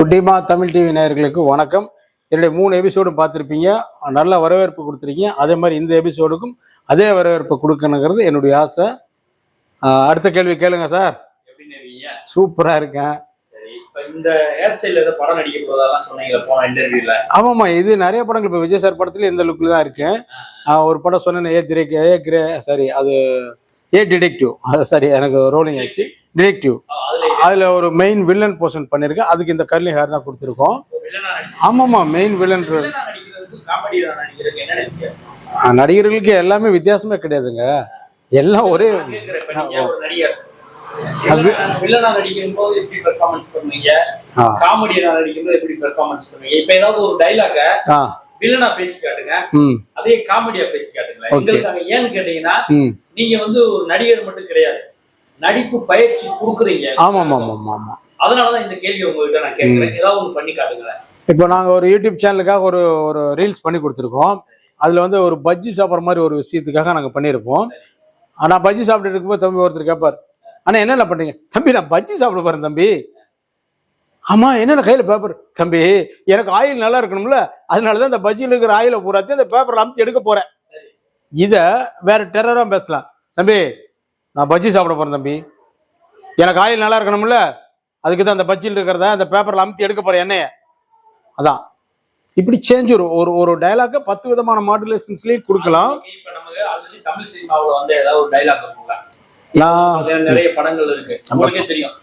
குட்டிமா தமிழ் டிவி நேயர்களுக்கு வணக்கம். என்னுடைய மூணு எபிசோடும் பார்த்துருப்பீங்க. நல்ல வரவேற்பு கொடுத்துருக்கீங்க. அதே மாதிரி இந்த எபிசோடுக்கும் அதே வரவேற்பு கொடுக்கணுங்கிறது என்னுடைய ஆசை. அடுத்த கேள்வி கேளுங்க சார். சூப்பரா இருக்கேன். ஆமாம்மா இது நிறைய படங்கள் இப்போ விஜய் சார் படத்துல இந்த லுக்கில் தான் இருக்கேன் ஒரு படம் சொன்னேன் ஏ திரை ஏ கிரே சாரி அது ஏ டிடெக்டிவ் அது சரி எனக்கு ரோலிங் ஆச்சு. டிடெக்டிவ் அதுல ஒரு மெயின் வில்லன் போர்ஷன் பண்ணியிருக்கேன் அதுக்கு இந்த கர்லி ஹேர் தான் கொடுத்துருக்கோம். ஆமாம்மா மெயின் வில்லன் நடிகர்களுக்கு எல்லாமே வித்தியாசமே கிடையாதுங்க. எல்லாம் ஒரே வில்லனா- பேசி காட்டுங்க. அதே காமெடியா பேசி காட்டுங்களேன். எங்களுக்கு ஏன்னு கேட்டீங்கன்னா நீங்க வந்து ஒரு நடிகர் மட்டும் கிடையாது. நடிப்பு பயிற்சி கொடுக்குறீங்க. ஆமாம் ஆமாம் ஆமாம் ஆமாம் அதனாலதான் இந்த கேள்வி உங்ககிட்ட நான் கேட்கிறேன். ஏதாவது ஒண்ணு பண்ணி காட்டுங்களேன். இப்போ நாங்கள் ஒரு யூடியூப் சேனலுக்காக ஒரு ஒரு ரீல்ஸ் பண்ணி கொடுத்துருக்கோம். அதில் வந்து ஒரு பஜ்ஜி சாப்பிட்ற மாதிரி ஒரு விஷயத்துக்காக நாங்கள் பண்ணியிருப்போம். நான் பஜ்ஜி சாப்பிட்டு இருக்கும்போது தம்பி ஒருத்தர் கேட்பார் அண்ணா என்னென்ன பண்ணுறீங்க தம்பி நான் பஜ்ஜி சாப்பிட போகிறேன் தம்பி. ஆமாம் என்னென்ன கையில் பேப்பர் தம்பி எனக்கு ஆயில் நல்லா இருக்கணும்ல. அதனால தான் இந்த பஜ்ஜியில் இருக்கிற ஆயிலை பூராத்தையும் அந்த பேப்பரில் அமுத்தி எடுக்க போகிறேன் இதை வேற டெரராக பேசலாம். தம்பி நான் பஜ்ஜி சாப்பிட போகிறேன் தம்பி. எனக்கு ஆயில் நல்லா இருக்கணும்ல? அதுக்கு தான் அந்த பஜ்ஜியில் இருக்கிறத அந்த பேப்பரில் அமுத்தி எடுக்க போகிறேன் எண்ணெயை. அதான். இப்படி சேஞ்ச் ஒரு ஒரு ஒரு டைலாக பத்து விதமான மாடுலேஷன்ஸ்லயும் கொடுக்கலாம். இப்ப நமக்கு ஆல்ரெடி தமிழ் சினிமாவுல வந்து ஏதாவது ஒரு டைலாக் இருக்கும்ல? நான் நிறைய படங்கள் இருக்கு. உங்களுக்கே தெரியும்.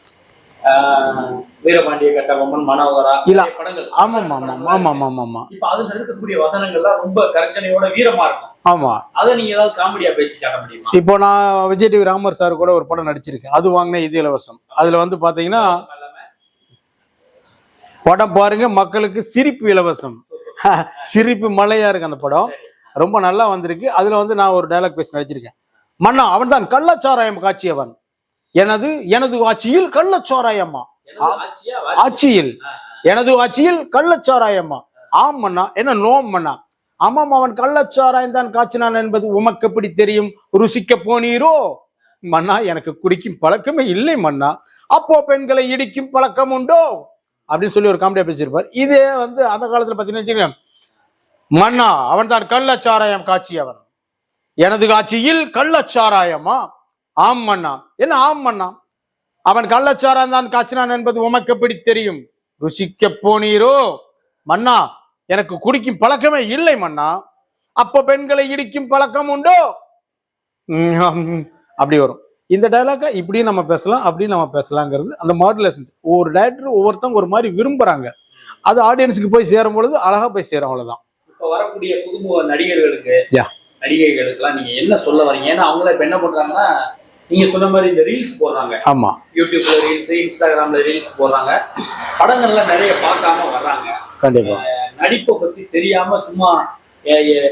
வீரபாண்டிய கட்டபொம்மன் மனோகரா இல்ல. படங்கள். ஆமாம் ஆமாம் ஆமாம் ஆமாம் ஆமாம் இப்ப அதுல இருக்கக்கூடிய வசனங்கள்லாம் ரொம்ப கர்ஜனையோட வீரமா இருக்கும். ஆமா. அதை நீங்க ஏதாவது காமெடியா பேசி காட்ட முடியுமா? இப்போ நான் விஜய் டிவி ராமர் சார் கூட ஒரு படம் நடிச்சிருக்கேன். அது வாங்கின இது இலவசம் அதுல வந்து பாத்தீங்கன்னா படம் பாருங்க மக்களுக்கு சிரிப்பு இலவசம். சிரிப்பு மலையா இருக்கு அந்த படம். ரொம்ப நல்லா வந்திருக்கு. அதுல வந்து நான் ஒரு டைலாக் பேசி நடிச்சிருக்கேன். மன்னா அவன் தான் கள்ளச்சாராயம் காட்சியவன். எனது எனது ஆட்சியில் கள்ளச்சாராயம்மா ஆட்சியில். எனது ஆட்சியில் கள்ளச்சாராயம்மா ஆம் மன்னா என்ன நோம் மன்னா ஆமாம் அவன் கள்ளச்சாராயம் தான் காய்ச்சினான் என்பது உமக்கு எப்படி தெரியும்? ருசிக்க போனீரோ? மன்னா எனக்கு குடிக்கும் பழக்கமே இல்லை மன்னா. அப்போ பெண்களை இடிக்கும் பழக்கம் உண்டோ? அப்படின்னு சொல்லி ஒரு காமெடியா பேசியிருப்பார். இதே வந்து அந்த காலத்துல பாத்தீங்கன்னா மன்னா அவன் தான் கள்ளச்சாராயம் காட்சியவன் எனது காட்சியில் கள்ளச்சாராயமா ஆம் மன்னா என்ன ஆம் மன்னா அவன் கள்ளச்சாராயம் தான் காய்ச்சினான் என்பது உமக்கு எப்படி தெரியும்? ருசிக்க போனீரோ? மன்னா எனக்கு குடிக்கும் பழக்கமே இல்லை மன்னா. அப்ப பெண்களை இடிக்கும் பழக்கம் உண்டோ? அப்படி வரும். இந்த டைலாக இப்படியும் நம்ம பேசலாம் அப்படியும் நம்ம பேசலாங்கிறது அந்த மாடுலேஷன்ஸ் ஒவ்வொரு டேரக்டர் ஒவ்வொருத்தவங்க ஒரு மாதிரி விரும்புறாங்க. அது ஆடியன்ஸுக்கு போய் சேரும் பொழுது அழகா போய் சேரும் அவ்வளவுதான். இப்ப வரக்கூடிய புதுமுக நடிகர்களுக்கு Yeah. நடிகைகளுக்கெல்லாம் நீங்க என்ன சொல்ல வரீங்க? ஏன்னா அவங்கள இப்ப என்ன பண்றாங்கன்னா நீங்க சொன்ன மாதிரி இந்த ரீல்ஸ் போடுறாங்க. ஆமா. யூடியூப்ல ரீல்ஸ் இன்ஸ்டாகிராம்ல ரீல்ஸ் போடுறாங்க. படங்கள்ல நிறைய பார்க்காம வர்றாங்க. கண்டிப்பா. நடிப்பை பத்தி தெரியாம சும்மா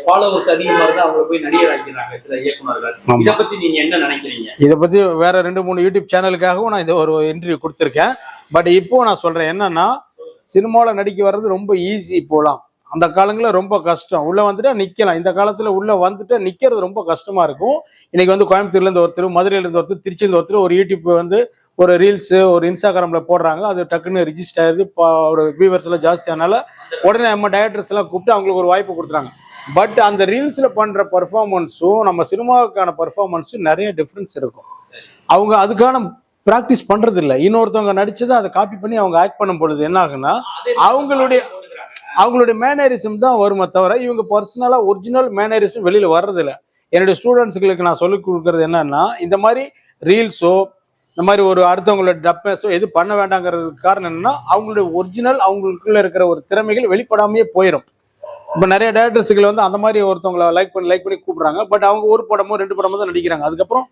ஃபாலோவர்ஸ் அதிகமா இருந்தா அவங்கள போய் நடிகர் ஆக்கிறாங்க சில இயக்குனர்கள் ஆமா. இத பத்தி நீங்க என்ன நினைக்கிறீங்க? இதை பத்தி வேற ரெண்டு மூணு யூடியூப் சேனலுக்காகவும் நான் இது ஒரு இன்டர்வியூ கொடுத்துருக்கேன். பட் இப்போ நான் சொல்றேன் என்னன்னா சினிமாவில் நடிக்க வர்றது ரொம்ப ஈஸி இப்போலாம் அந்த காலங்களில் ரொம்ப கஷ்டம். உள்ள வந்துட்டா நிக்கலாம். இந்த காலத்துல உள்ள வந்துட்டா நிக்கிறது ரொம்ப கஷ்டமா இருக்கும். இன்னைக்கு வந்து கோயம்புத்தூர்ல இருந்து ஒருத்தர் மதுரையில இருந்து ஒருத்தர் திருச்சியில இருந்து ஒருத்தர் ஒரு யூடியூப் வந்து ஒரு ரீல்ஸ் ஒரு இன்ஸ்டாகிராம்ல போடுறாங்க. அது டக்குன்னு ரிஜிஸ்டர் பா- ஒரு வியூவர்ஸ் எல்லாம் ஜாஸ்தியானால உடனே நம்ம டைரக்டர்ஸ் எல்லாம் கூப்பிட்டு அவங்களுக்கு ஒரு வாய்ப்பு கொடுத்துறாங்க. பட் அந்த ரீல்ஸ்ல பண்ற பர்ஃபார்மன்ஸும் நம்ம சினிமாவுக்கான பர்ஃபார்மன்ஸும் நிறைய டிஃப்ரென்ஸ் இருக்கும். அவங்க அதுக்கான ப்ராக்டிஸ் பண்றது இல்ல இன்னொருத்தவங்க நடிச்சதை அதை காப்பி பண்ணி அவங்க ஆக்ட் பண்ணும் பொழுது என்ன ஆகுன்னா அவங்களுடைய. அவங்களுடைய மேனரிசம் தான் வருமே தவிர இவங்க பர்சனலா ஒரிஜினல் மேனரிசம் வெளியில வர்றது இல்ல என்னுடைய ஸ்டூடெண்ட்ஸுங்களுக்கு நான் சொல்லிக் கொடுக்கறது என்னன்னா இந்த மாதிரி ரீல்ஸோ இந்த மாதிரி ஒரு அடுத்தவங்களோட டப்பேஸோ எது பண்ண வேண்டாங்கிறதுக்கு காரணம் என்னன்னா அவங்களுடைய ஒரிஜினல் அவங்களுக்குள்ள இருக்கிற ஒரு திறமைகள் வெளிப்படாமையே போயிடும் இப்போ நிறைய டேரக்டர்ஸுகள் வந்து அந்த மாதிரி ஒருத்தவங்களை லைக் பண்ணி லைக் பண்ணி கூப்பிடுறாங்க. பட் அவங்க ஒரு படமோ ரெண்டு படமோ தான் நடிக்கிறாங்க. அதுக்கப்புறம்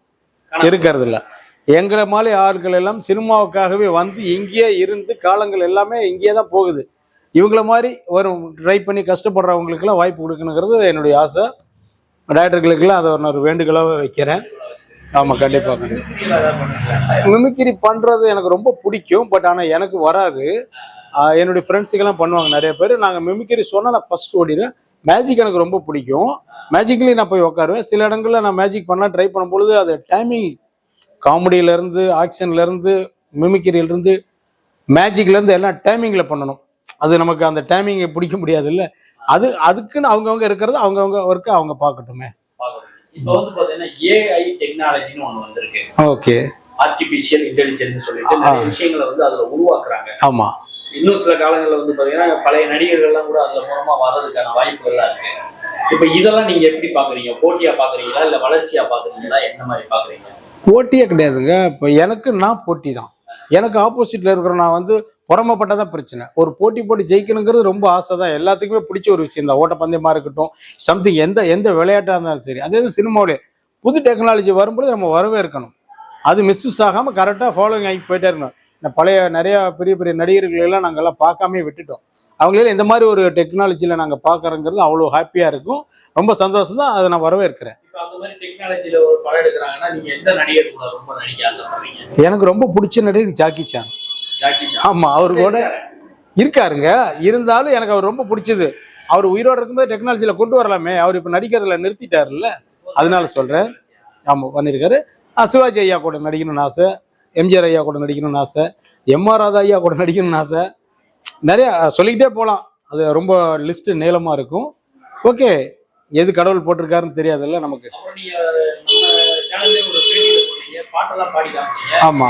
இருக்கிறது இல்ல எங்களை மாதிரி ஆட்கள் எல்லாம் சினிமாவுக்காகவே வந்து இங்கேயே இருந்து காலங்கள் எல்லாமே இங்கேயே தான் போகுது. இவங்கள மாதிரி ஒரு ட்ரை பண்ணி கஷ்டப்படுறவங்களுக்கெல்லாம் வாய்ப்பு கொடுக்கணுங்கிறது என்னுடைய ஆசை. டேரக்டர்களுக்கெல்லாம் அதை ஒரு வேண்டுகோளாக வைக்கிறேன். ஆமாம் கண்டிப்பாக மிமிக்கிரி மிமிக்ரி பண்ணுறது எனக்கு ரொம்ப பிடிக்கும். பட் ஆனால் எனக்கு வராது. என்னுடைய ஃப்ரெண்ட்ஸுக்கெல்லாம் பண்ணுவாங்க நிறைய பேர். நாங்கள் மிமிக்கிரி சொன்னால் நான் ஃபஸ்ட் ஓடிடுவேன். மேஜிக் எனக்கு ரொம்ப பிடிக்கும். மேஜிக்லேயும் நான் போய் உட்காருவேன் சில இடங்களில் நான் மேஜிக் பண்ணலாம் ட்ரை பண்ணும்பொழுது அது டைமிங் காமெடியிலேருந்து ஆக்ஷன்லேருந்து மிமிக்கிரியிலேருந்து மேஜிக்லேருந்து எல்லாம் டைமிங்கில் பண்ணணும். அது நமக்கு அந்த டைமிங்கை பிடிக்க முடியாது இல்ல அது அதுக்குன்னு அவங்கவங்க இருக்கிறது அவங்கவங்க ஒர்க்கை அவங்க பார்க்கட்டுமே. இப்ப வந்து பாத்தீங்கன்னா ஏஐ டெக்னாலஜின்னு ஒண்ணு வந்திருக்கு. ஓகே. ஆர்டிபிஷியல் இன்டெலிஜென்ஸ் சொல்லிட்டு நிறைய விஷயங்களை வந்து அதுல உருவாக்குறாங்க. ஆமா. இன்னும் சில காலங்கள்ல வந்து பாத்தீங்கன்னா பழைய நடிகர்கள்லாம் கூட அதுல மூலமா வர்றதுக்கான வாய்ப்புகள்லாம் இருக்கு. இப்ப இதெல்லாம் நீங்க எப்படி பாக்குறீங்க போட்டியா பாக்குறீங்களா இல்ல வளர்ச்சியா பாக்குறீங்களா என்ன மாதிரி பாக்குறீங்க போட்டியே கிடையாதுங்க. இப்போ எனக்கு நான் போட்டி தான். எனக்கு ஆப்போசிட்ல இருக்கிற நான் வந்து புறமப்பட்டதான் பிரச்சனை. ஒரு போட்டி போட்டு ஜெயிக்கணுங்கிறது ரொம்ப ஆசை தான் எல்லாத்துக்குமே பிடிச்ச ஒரு விஷயம் தான். ஓட்டப்பந்தயமா இருக்கட்டும் சம்திங் எந்த எந்த விளையாட்டா இருந்தாலும் சரி. அதே சினிமாவிலே புது டெக்னாலஜி வரும்போது நம்ம வரவே இருக்கணும் அது மிஸ்யூஸ் ஆகாம கரெக்டாக ஃபாலோவிங் ஆகி போயிட்டே இருக்கணும். இந்த பழைய நிறைய பெரிய பெரிய நடிகர்கள் எல்லாம் நாங்கெல்லாம் பார்க்காமே விட்டுட்டோம். அவங்களே இந்த மாதிரி ஒரு டெக்னாலஜியில் நாங்கள் பார்க்குறோங்கிறது அவ்வளோ ஹாப்பியாக இருக்கும். ரொம்ப சந்தோஷம் தான். அதை நான் வரவேற்கிறேன். எனக்கு ரொம்ப பிடிச்ச நடிகர் ஜாக்கி சான். ஆமா அவரு கூட இருக்காருங்க. இருந்தாலும் எனக்கு அவர் ரொம்ப பிடிச்சது. அவர் உயிரோட இருக்கும்போது டெக்னாலஜியில கொண்டு வரலாமே. அவர் இப்ப நடிக்கிறதுல நிறுத்திட்டாருல்ல. அதனால சொல்றேன். ஆமா பண்ணியிருக்காரு ஆ, சிவாஜி ஐயா கூட நடிக்கணும்னு ஆசை. எம்ஜிஆர் ஐயா கூட நடிக்கணும்னு ஆசை. எம்ஆர் ராதா ஐயா கூட நடிக்கணும்னு ஆசை. நிறைய சொல்லிக்கிட்டே போகலாம் அது ரொம்ப லிஸ்ட் நீளமா இருக்கும். ஓகே எது கடவுள் போட்டிருக்காருன்னு தெரியாதுல்ல நமக்கு. பாட்டெல்லாம் பாடி ஆமா.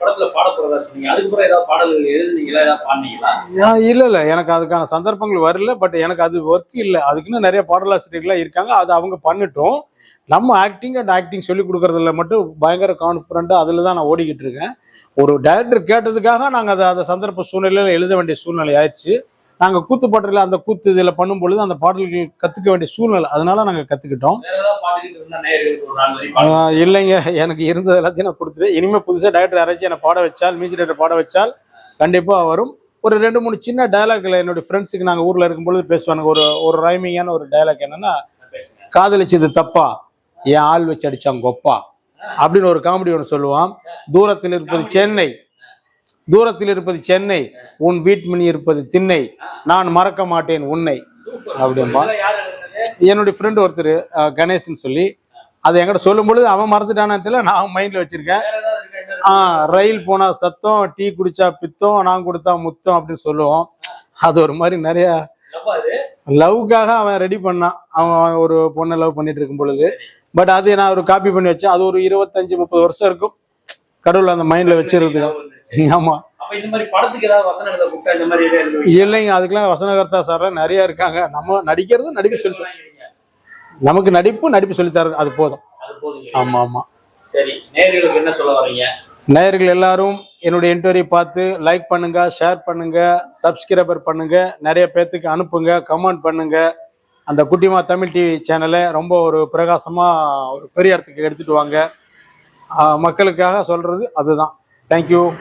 படத்துல பாட போறதா சொன்னீங்க. அதுக்கப்புறம் ஏதாவது பாடல்கள் எழுதுனீங்களா? ஏதாவது பாடினீங்களா? ஆ, இல்ல இல்ல. எனக்கு அதுக்கான சந்தர்ப்பங்கள் வரல. பட் எனக்கு அது ஒர்க் இல்ல. அதுக்குன்னு நிறைய பாடலாசிரியர்கள்லாம் இருக்காங்க. அது அவங்க பண்ணட்டும். நம்ம ஆக்டிங் அண்ட் ஆக்டிங் சொல்லி கொடுக்கறதுல மட்டும் பயங்கர கான்ஃபிடண்டா அதுல தான் நான் ஓடிக்கிட்டு இருக்கேன். ஒரு டைரக்டர் கேட்டதுக்காக நாங்க அதை அந்த சந்தர்ப்ப சூழ்நிலையில எழுத வேண்டிய சூழ்நிலை ஆயிடுச்சு. நாங்க கூத்து பாட்டுல அந்த கூத்து இதுல பண்ணும் பொழுது அந்த பாடல்கள் கத்துக்க வேண்டிய சூழ்நிலை. அதனால நாங்க கத்துக்கிட்டோம். வேற ஏதாவது பாடிக்கிட்டு இருந்தா நேயர்களுக்கு ஒரு நாள் வரை ஆ, பாடு இல்லைங்க. எனக்கு இருந்தது எல்லாத்தையும் நான் கொடுத்துட்டு இனிமே புதுசா டைரக்டர் யாராச்சும் என்னை பாட வச்சால் மியூசிக் டைரக்டர் பாட வச்சால் கண்டிப்பா வரும். ஒரு ரெண்டு மூணு சின்ன டயலாக்ல என்னுடைய ஃப்ரெண்ட்ஸுக்கு நாங்க ஊர்ல இருக்கும்பொழுது பேசுவானுங்க. ஒரு ஒரு ரைமிங்கான ஒரு டயலாக் என்னன்னா காதலிச்சது தப்பா? என் ஆள் வச்சு அடிச்சான் கொப்பா? அப்படின்னு ஒரு காமெடி ஒன்று சொல்லுவான். தூரத்தில் இருப்பது சென்னை. தூரத்தில் இருப்பது சென்னை உன் வீட்மணி இருப்பது திண்ணை. நான் மறக்க மாட்டேன் உன்னை. அப்படிம்பா. என்னுடைய ஃப்ரெண்டு ஒருத்தர் கணேஷ்னு சொல்லி அதை என்கிட்ட சொல்லும் பொழுது அவன் மறந்துட்டானு தெரியல நான் மைண்ட்ல வச்சிருக்கேன். ஆ ரயில் போனா சத்தம் டீ குடிச்சா பித்தம் நான் கொடுத்தா முத்தம் அப்படின்னு சொல்லுவோம். அது ஒரு மாதிரி நிறைய லவ்க்காக அவன் ரெடி பண்ணான். அவன் ஒரு பொண்ணை லவ் பண்ணிட்டு இருக்கும் பொழுது. பட் அது நான் ஒரு காப்பி பண்ணி வச்சேன். அது ஒரு இருபத்தஞ்சு முப்பது வருஷம் இருக்கும். கடவுள் அந்த மைண்ட்ல வச்சிருக்கிறதுக்கு ஆமா? இல்லைங்க அதுக்கெல்லாம் வசனகர்த்தா சார் நிறைய இருக்காங்க. நம்ம நடிக்கிறது நடிப்பு சொல்லி. நமக்கு நடிப்பு நடிப்பு சொல்லி தரது அது போதும். ஆமா ஆமா. சரி நேயர்களுக்கு என்ன சொல்ல வர்றீங்க? நேயர்கள் எல்லாரும் என்னுடைய இன்டர்வியூ பார்த்து லைக் பண்ணுங்க ஷேர் பண்ணுங்க சப்ஸ்கிரைபர் பண்ணுங்க நிறைய பேர்த்துக்கு அனுப்புங்க கமெண்ட் பண்ணுங்க. அந்த குட்டிமா தமிழ் டிவி சேனலை ரொம்ப ஒரு பிரகாசமா ஒரு பெரிய இடத்துக்கு எடுத்துட்டு வாங்க. மக்களுக்காக சொல்றது அதுதான். Thank you.